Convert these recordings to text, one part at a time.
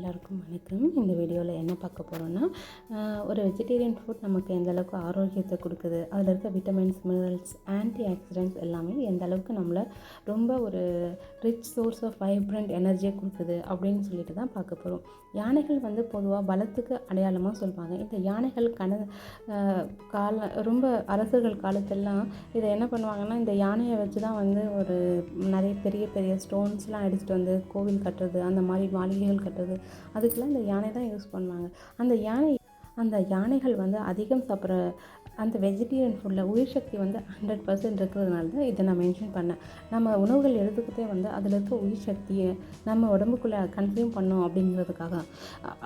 எல்லாருக்கும் வணக்கம். இந்த வீடியோவில் என்ன பார்க்க போகிறோன்னா ஒரு வெஜிடேரியன் ஃபுட் நமக்கு எந்த அளவுக்கு ஆரோக்கியத்தை கொடுக்குது அதில் இருக்க விட்டமின்ஸ் மினரல்ஸ் ஆன்டி ஆக்சிடென்ட்ஸ் எல்லாமே எந்த அளவுக்கு நம்மளை ரொம்ப ஒரு ரிச் சோர்ஸ் ஆஃப் வைப்ரண்ட் எனர்ஜியை கொடுக்குது அப்படின்னு சொல்லிட்டு தான் பார்க்க போகிறோம் யானைகள் வந்து பொதுவாக பலத்துக்கு அடையாளமாக சொல்லுவாங்க இந்த யானைகள் கன கால ரொம்ப அரசர்கள் காலத்தெல்லாம் இதை என்ன பண்ணுவாங்கன்னா இந்த யானையை வச்சு தான் வந்து ஒரு நிறைய பெரிய பெரிய ஸ்டோன்ஸ்லாம் எடுத்துகிட்டு வந்து கோவில் கட்டுறது அந்த மாதிரி மாளிகைகள் கட்டுறது அதுக்கெலாம் இந்த யானை தான் யூஸ் பண்ணுவாங்க. அந்த யானை அந்த யானைகள் வந்து அதிகம் சாப்பிட்ற அந்த வெஜிடேரியன் ஃபுட்டில் உயிர் சக்தி வந்து ஹண்ட்ரட் பர்சன்ட் இருக்கிறதுனால தான் இதை நான் மென்ஷன் பண்ணேன். நம்ம உணவுகள் எடுத்துக்கிட்டே வந்து அதில் இருக்க உயிர் சக்தியை நம்ம உடம்புக்குள்ளே கன்சியூம் பண்ணோம் அப்படிங்கிறதுக்காக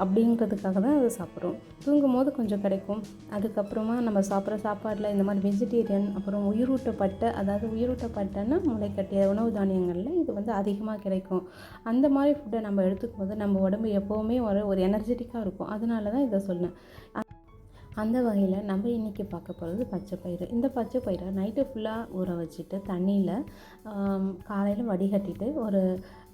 அப்படிங்கிறதுக்காக தான் அதை சாப்பிட்றோம். தூங்கும் போது கொஞ்சம் கிடைக்கும். அதுக்கப்புறமா நம்ம சாப்பிட்ற சாப்பாட்டில் இந்த மாதிரி வெஜிடேரியன் அப்புறம் உயிரூட்டப்பட்ட அதாவது உயிரூட்டப்பட்டன்னா முளைக்கட்டிய உணவு தானியங்களில் இது வந்து அதிகமாக கிடைக்கும். அந்த மாதிரி ஃபுட்டை நம்ம எடுத்துக்கும் போது நம்ம உடம்பு எப்போவுமே ஒரு ஒரு எனர்ஜெட்டிக்காக இருக்கும். அதனால தான் இதை சொன்னேன். அந்த வகையில் நம்ம இன்றைக்கி பார்க்க போகிறது பச்சை பயிறு. இந்த பச்சை பயிரை நைட்டு ஃபுல்லாக ஊற வச்சுட்டு தண்ணியில் காலையில் வடிகட்டிட்டு ஒரு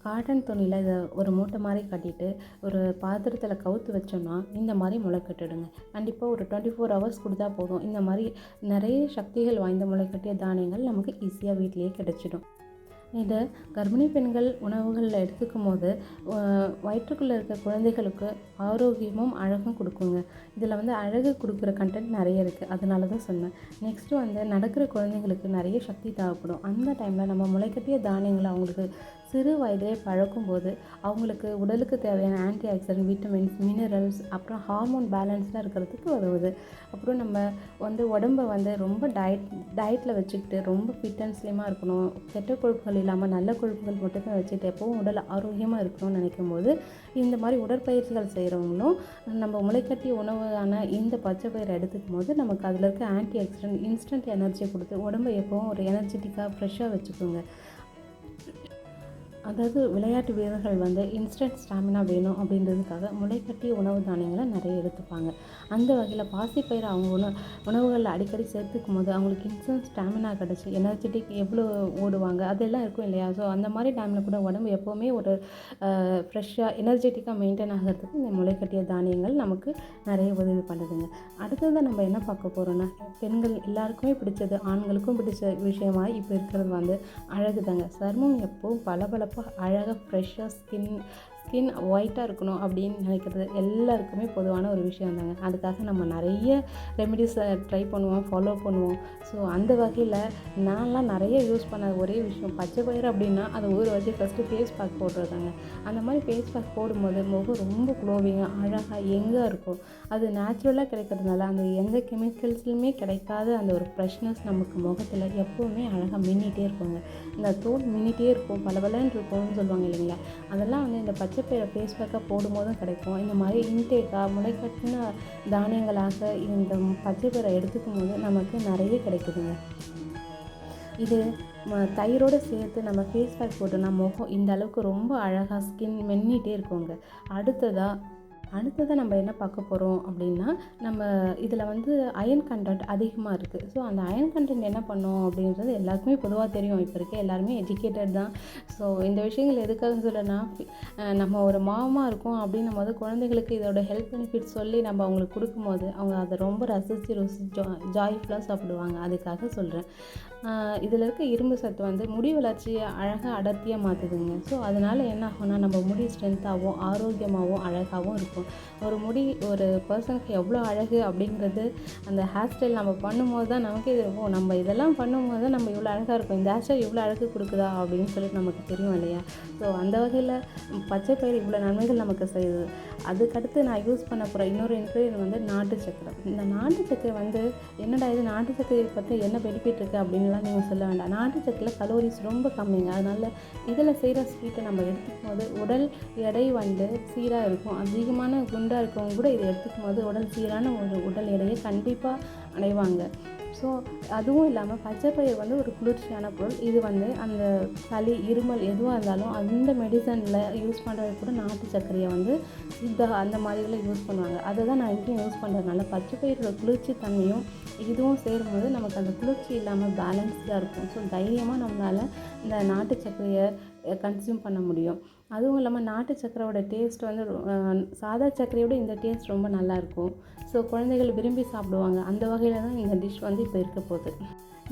காட்டன் துணியில் இதை ஒரு மூட்டை மாதிரி கட்டிட்டு ஒரு பாத்திரத்தில் கவுத்து வச்சோம்னா இந்த மாதிரி முளைக்கட்டுடுங்க. கண்டிப்பாக ஒரு டுவெண்ட்டி ஃபோர் ஹவர்ஸ் கொடுத்தா போதும். இந்த மாதிரி நிறைய சக்திகள் வாய்ந்த முளைக்கட்டிய தானியங்கள் நமக்கு ஈஸியாக வீட்டிலேயே கிடச்சிடும். இதை கர்ப்பிணி பெண்கள் உணவுகளில் எடுத்துக்கும் போது வயிற்றுக்குள்ளே இருக்க குழந்தைகளுக்கு ஆரோக்கியமும் அழகும் கொடுக்குங்க. இதில் வந்து அழகு கொடுக்குற கண்டென்ட் நிறைய இருக்குது அதனால தான் சொன்னேன். நெக்ஸ்ட்டு வந்து நடக்கிற குழந்தைங்களுக்கு நிறைய சக்தி தேவைப்படும். அந்த டைமில் நம்ம முளைக்கட்டிய தானியங்களை அவங்களுக்கு சிறு வயதிலே பழக்கும்போது அவங்களுக்கு உடலுக்கு தேவையான ஆன்டி ஆக்சிடென்ட் விட்டமின்ஸ் மினரல்ஸ் அப்புறம் ஹார்மோன் பேலன்ஸ்டாக இருக்கிறதுக்கு உதவுது. அப்புறம் நம்ம வந்து உடம்பை வந்து ரொம்ப டயட் டயட்டில் வச்சுக்கிட்டு ரொம்ப ஃபிட் அண்ட் ஸ்லிமாக இருக்கணும். கெட்ட கொழுப்புகள் இல்லாமல் நல்ல கொழுப்புகள் மட்டுமே வச்சுட்டு எப்போவும் உடல் ஆரோக்கியமாக இருக்கணும்னு நினைக்கும் போது இந்த மாதிரி உடற்பயிற்சிகள் செய்கிறவங்களும் நம்ம முளைக்கட்டிய உணவான இந்த பச்சை பயிரை எடுத்துக்கும் போது நமக்கு அதில் இருக்க ஆன்டி ஆக்சிடென்ட் இன்ஸ்டன்ட் எனர்ஜியை கொடுத்து உடம்பை எப்போவும் ஒரு எனர்ஜெட்டிக்காக ஃப்ரெஷ்ஷாக வச்சுக்கோங்க. அதாவது விளையாட்டு வீரர்கள் வந்து இன்ஸ்டன்ட் ஸ்டாமினா வேணும் அப்படின்றதுக்காக முளைக்கட்டிய உணவு தானியங்களை நிறைய எடுத்துப்பாங்க. அந்த வகையில் பாசிப்பயிறு அவங்க உணவு உணவுகளில் அடிக்கடி சேர்த்துக்கும் போது அவங்களுக்கு இன்ஸ்டன்ட் ஸ்டாமினா கிடச்சி எனர்ஜெட்டிக் எவ்வளோ ஓடுவாங்க அதெல்லாம் இருக்கும் இல்லையா? ஸோ அந்த மாதிரி டைமில் கூட உடம்பு எப்போவுமே ஒரு ஃப்ரெஷ்ஷாக எனர்ஜெட்டிக்காக மெயின்டைன் ஆகிறதுக்கு இந்த முளைக்கட்டிய தானியங்கள் நமக்கு நிறைய உதவி பண்ணுதுங்க. அடுத்தது நம்ம என்ன பார்க்க போகிறோன்னா பெண்கள் எல்லாருக்குமே பிடிச்சது ஆண்களுக்கும் பிடிச்ச விஷயமா இப்போ இருக்கிறது வந்து அழகு தாங்க சர்மம் எப்போவும் பளபளப்பாக அழகாக ஃப்ரெஷ்ஷாக ஸ்கின் ஸ்கின் ஒயிட்டாக இருக்கணும் அப்படின்னு நினைக்கிறது எல்லாருக்குமே பொதுவான ஒரு விஷயம் தாங்க. அதுக்காக நம்ம நிறைய ரெமெடிஸை ட்ரை பண்ணுவோம் ஃபாலோ பண்ணுவோம். ஸோ அந்த வகையில் நான்லாம் நிறைய யூஸ் பண்ண ஒரே விஷயம் பச்சை பயிறு அப்படின்னா அதை ஊற வச்சு ஃபஸ்ட்டு ஃபேஸ் பேக் போடுறதாங்க அந்த மாதிரி ஃபேஸ் பேக் போடும்போது முகம் ரொம்ப க்ளோவிங்காக அழகாக எங்கே இருக்கும். அது நேச்சுரலாக கிடைக்கிறதுனால அந்த எந்த கெமிக்கல்ஸ்லையுமே கிடைக்காத அந்த ஒரு ஃப்ரெஷ்னஸ் நமக்கு முகத்தில் எப்போவுமே அழகாக மின்னிட்டே இருக்குங்க. இந்த தோல் மின்னிட்டே இருக்கும் பளபளன்னு இருக்கும்னு சொல்லுவாங்க இல்லைங்களா? அதெல்லாம் வந்து இந்த பச்சை பயிரை ஃபேஸ்பேக்காக போடும்போதும் கிடைக்கும். இந்த மாதிரி இன்டேக்காக முளைக்கட்டின தானியங்களாக இந்த பச்சை எடுத்துக்கும் போது நமக்கு நிறைய கிடைக்குதுங்க. இது தயிரோடு சேர்த்து நம்ம ஃபேஸ் பேக் போட்டோம்னா முகம் இந்த அளவுக்கு ரொம்ப அழகாக ஸ்கின் மென்னிகிட்டே இருக்குங்க. அடுத்ததாக அடுத்ததாக நம்ம என்ன பார்க்க போகிறோம் அப்படின்னா நம்ம இதில் வந்து அயன் கண்டென்ட் அதிகமாக இருக்குது ஸோ அந்த அயன் கண்டென்ட் என்ன பண்ணோம் அப்படின்றது எல்லாருக்குமே பொதுவாக தெரியும். இப்போ இருக்க எல்லாருமே எஜுகேட்டட் தான். ஸோ இந்த விஷயங்கள் எதுக்காக சொல்லனா நம்ம ஒரு மாமா இருக்கோம் அப்படின்னும் போது குழந்தைங்களுக்கு இதோட ஹெல்த் பெனிஃபிட் சொல்லி நம்ம அவங்களுக்கு கொடுக்கும்போது அவங்க அதை ரொம்ப ரசித்து ருசி ஜா ஜாய்ஃபுல்லாக சாப்பிடுவாங்க. அதுக்காக சொல்கிறேன் இதில் இருக்க இரும்பு சத்து வந்து முடி வளர்ச்சியை அழகாக அடர்த்தியாக மாற்றுதுங்க ஸோ அதனால் என்ன ஆகும்னா நம்ம முடி ஸ்ட்ரென்த்தாகவும் ஆரோக்கியமாகவும் அழகாகவும் இருக்கும். ஒரு முடி ஒரு பர்சனுக்கு எவ்வளோ அழகு அப்படிங்கிறது அந்த ஹேர் ஸ்டைல் நம்ம பண்ணும்போது தான் நமக்கே இது நம்ம இதெல்லாம் பண்ணும்போது தான் நம்ம இவ்வளோ அழகாக இருக்கும். இந்த ஹேர் ஸ்டைல் இவ்வளோ அழகு கொடுக்குதா அப்படின்னு சொல்லிட்டு நமக்கு தெரியும் இல்லையா? ஸோ அந்த வகையில் பச்சை பயிர் இவ்வளோ நன்மைகள் நமக்கு செய்யுது. அதுக்கடுத்து நான் யூஸ் பண்ண போகிற இன்னொரு இன்க்ரீடியன்ட் வந்து நாட்டு சக்கரை. இந்த நாட்டு சக்கரை வந்து என்னடா இது? நாட்டு சக்கரை பற்றி என்ன பெனிஃபிட் இருக்குது அப்படின்னு அப்படின்லாம் நீங்கள் சொல்ல வேண்டாம். நாட்டு சக்கரையில் கலோரிஸ் ரொம்ப கம்மிங்க. அதனால் இதில் செய்கிற ஸ்வீட்டை நம்ம எடுத்துக்கும் போது உடல் எடை வந்து சீராக இருக்கும். அதிகமான குண்டாக இருக்கவங்க கூட இதை எடுத்துக்கும் போது உடல் சீரான ஒரு உடல் எடையை கண்டிப்பாக அடைவாங்க. ஸோ அதுவும் இல்லாமல் பச்சை பயிர் வந்து ஒரு குளிர்ச்சியான பொருள். இது வந்து அந்த சளி இருமல் எதுவாக இருந்தாலும் அந்த மெடிசனில் யூஸ் பண்ணுறது கூட நாட்டு சர்க்கரையை வந்து சித்தா அந்த மாதிரிலாம் யூஸ் பண்ணுவாங்க. அதை தான் நான் இங்கேயும் யூஸ் பண்ணுறதுனால பச்சை பயிரோட குளிர்ச்சி தன்மையும் இதுவும் சேரும்போது நமக்கு அந்த குளிர்ச்சி இல்லாமல் பேலன்ஸ்டாக இருக்கும். ஸோ தைரியமாக நம்மளால் இந்த நாட்டு சர்க்கரையை கன்சியூம் பண்ண முடியும். அதுவும் இல்லாமல் நாட்டு சக்கரையோட டேஸ்ட் வந்து ரொ- சாதா சர்க்கரையோட இந்த டேஸ்ட் ரொம்ப நல்லாயிருக்கும் ஸோ குழந்தைகள் விரும்பி சாப்பிடுவாங்க. அந்த வகையில் தான் இந்த டிஷ் வந்து இப்போ இருக்க போகுது.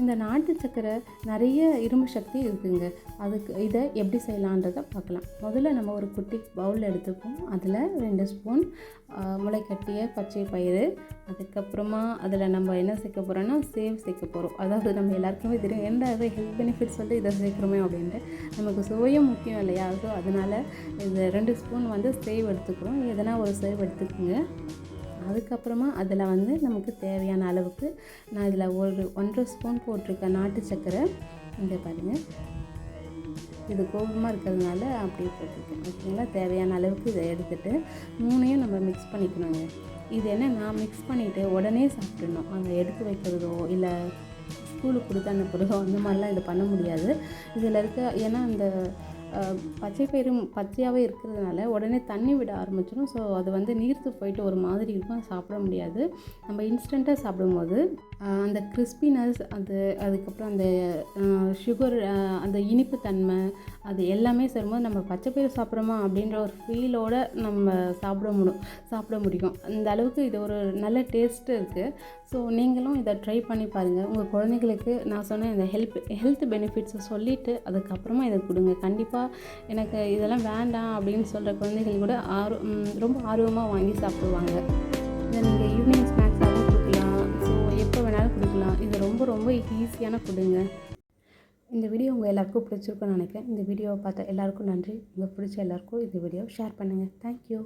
இந்த நாட்டு சக்கரை நிறைய இரும்பு சக்தி இருக்குங்க. அதுக்கு இதை எப்படி செய்யலான்றதை பார்க்கலாம். முதல்ல நம்ம ஒரு குட்டி பவுல் எடுத்துப்போம். அதில் ரெண்டு ஸ்பூன் முளைக்கட்டிய பச்சை பயிறு. அதுக்கப்புறமா அதில் நம்ம என்ன சேர்க்க போகிறோன்னா சேவ் சேர்க்க போகிறோம் அதாவது நம்ம எல்லாருக்குமே தெரியும் எந்த அதை ஹெல்த் பெனிஃபிட்ஸ் வந்து இதை சேர்க்குறோமே? அப்படின்ட்டு. நமக்கு சுவையும் முக்கியம் இல்லையா? ஸோ அதனால் இந்த ரெண்டு ஸ்பூன் வந்து சேவ் எடுத்துக்கிறோம். எதனா ஒரு சேவ் எடுத்துக்கோங்க. அதுக்கப்புறமா அதில் வந்து நமக்கு தேவையான அளவுக்கு நான் இதில் ஒரு ஒன்றரை ஸ்பூன் போட்டிருக்கேன் நாட்டு சர்க்கரை இந்த பாருங்கள் இது கோபமாக இருக்கிறதுனால அப்படியே போட்டிருக்கேன். ஓகேங்களா? தேவையான அளவுக்கு இதை எடுத்துகிட்டு மூணையும் நம்ம மிக்ஸ் பண்ணிக்கணுங்க. இது என்ன? நான் மிக்ஸ் பண்ணிவிட்டு உடனே சாப்பிட்றணும் அங்கே எடுத்து வைக்கிறதோ இல்லை ஸ்கூலுக்கு கொடுத்து அனுப்புறதோ அந்த மாதிரிலாம் இது பண்ண முடியாது. இதில் இருக்க ஏன்னா அந்த பச்சை பயிறு பச்சையாகவே இருக்கிறதுனால உடனே தண்ணி விட ஆரம்பிச்சிடும். ஸோ அது வந்து நீர்த்து போயிட்டு ஒரு மாதிரி இருக்கும். சாப்பிட முடியாது. நம்ம இன்ஸ்டண்ட்டாக சாப்பிடும்போது அந்த கிறிஸ்பினஸ் அது அதுக்கப்புறம் அந்த சுகர் அந்த இனிப்பு தன்மை அது எல்லாமே சேரும்போது நம்ம பச்சை பயிறு சாப்பிட்றோமா அப்படின்ற ஒரு ஃபீலோடு நம்ம சாப்பிட முடியும் சாப்பிட முடியும். அந்த அளவுக்கு இது ஒரு நல்ல டேஸ்ட்டு இருக்குது ஸோ நீங்களும் இதை ட்ரை பண்ணி பாருங்கள் உங்கள் குழந்தைங்களுக்கு நான் சொன்ன இந்த ஹெல்ப் ஹெல்த் பெனிஃபிட்ஸை சொல்லிவிட்டு அதுக்கப்புறமா இதை கொடுங்க. கண்டிப்பாக எனக்கு இதெல்லாம் வேண்டாம் அப்படின்னு சொல்கிற குழந்தைகள் கூட ஆர்வம் ரொம்ப ஆர்வமாக வாங்கி சாப்பிடுவாங்க. இதை நீங்கள் ஈவினிங் ஈஸியான ஃபுட்டுங்க இந்த வீடியோ உங்கள் எல்லாருக்கும் பிடிச்சிருக்குன்னு நினைக்கிறேன். இந்த வீடியோவை பார்த்த எல்லாருக்கும் நன்றி. உங்களுக்கு பிடிச்ச எல்லாருக்கும் இந்த வீடியோவை ஷேர் பண்ணுங்கள் தேங்க்யூ